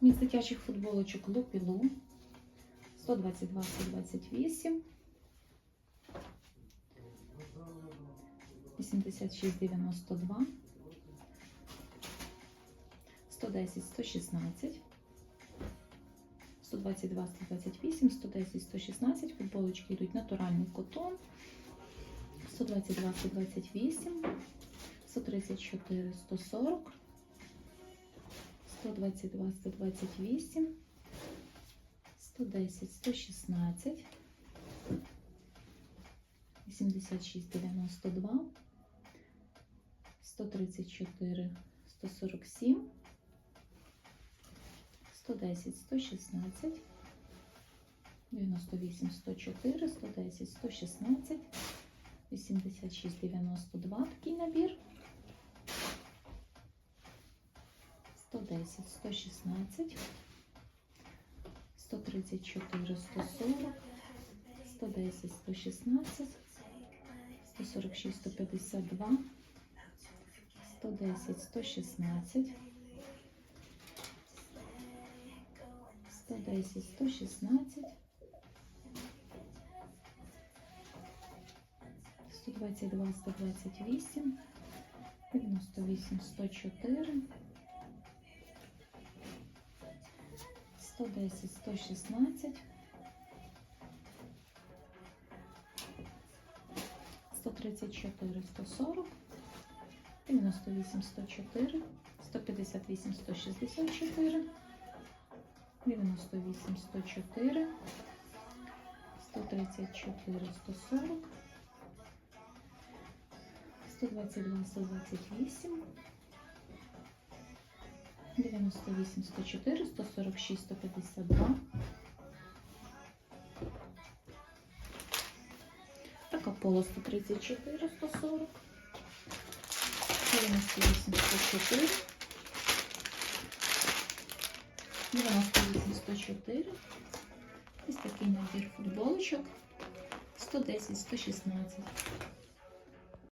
Міст дитячих футболочок Лупілу. 122 128 86 92 110 116 122 128 110 116 футболочки йдуть натуральний котон. 122 128 134 140 122 128 110 116 86 92 134 147 110 116 98 104 110 116 86 92 такий набір 110 116 134 140 110 116 146 152 110 116 110 116 122 128 98 104 110 116 134 140 98 104 158 164 98 104 134 140 122 128 98 104 146 152 така поло 134 140 98 104 98 104 ось такий набір футболочок. 110 116